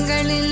கரங்களில்